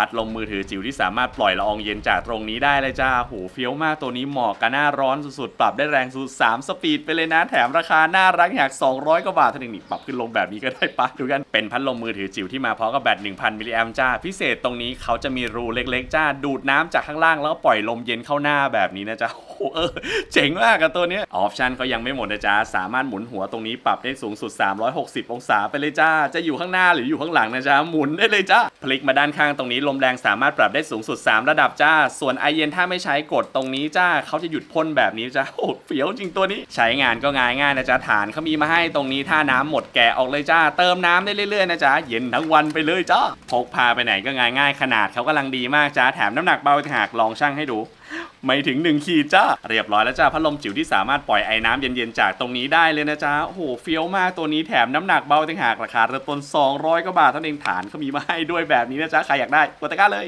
พัดลมมือถือจิ๋วที่สามารถปล่อยละอองเย็นจากตรงนี้ได้เลยจ้าโหเฟี้ยวมากตัวนี้เหมาะกับหน้าร้อนสุดๆ ปรับได้แรงสุด 3 สปีดไปเลยนะ แถมราคาน่ารักอยาก200 กว่าบาทเท่านั้นนี่ปรับขึ้นลงแบบนี้ก็ได้ปะดูกัน เป็นพัดลมมือถือจิ๋วที่มาพร้อมกับแบต 1,000 มิลลิแอมจ้า พิเศษตรงนี้เขาจะมีรูเล็กๆ จ้า ดูดน้ำจากข้างล่างแล้วปล่อยลมเย็นเข้าหน้าแบบนี้นะจ๊ะโอ้โหเออเจ๋งมากกับตัวนี้ออปชันเขายังไม่หมดนะจ๊ะสามารถหมุนหัวตรงนี้ปรับได้สูงสุด 360 องศาไปเลยจ้า จะอยู่ข้างหน้าหรืออยู่ข้างหลังนะจ๊ะหมุนได้เลยจ้าพลิกมาด้านข้างตรงนี้ลมแรงสามารถปรับได้สูงสุด 3 ระดับจ้า ส่วนไอเย็นถ้าไม่ใช้กดตรงนี้จ้าเขาจะหยุดพ่นแบบนี้จ้าโอ้โหเฟี้ยวจริงตัวนี้ ใช้งานก็ง่ายง่ายนะจ๊ะฐานเขามีมาให้ตรงนี้ถ้าน้ำหมดแกะออกเลยจ้า เติมน้ำได้เรื่อยๆนะจ๊ะเย็นทั้งวันไปเลยจ้าพกพาไปไหนก็ง่ายง่ายขนาดเขากำลังดีมากจ้าแถมน้ำหนักเบาถาหากลองชั่งให้ดู ไม่ถึง 1 ขีดจ้า เรียบร้อยแล้วจ้าพัดลมจิ๋วที่สามารถปล่อยไอ้น้ำเย็นๆจากตรงนี้ได้เลยนะจ้าโอ้โหเฟี้ยวมากตัวนี้แถมน้ำหนักเบาต่างหากราคาเริ่มต้น 200กว่าบาทเท่านั้นเองฐานเขามีมาให้ด้วยแบบนี้นะจ้าใครอยากได้กดตะกร้าเลย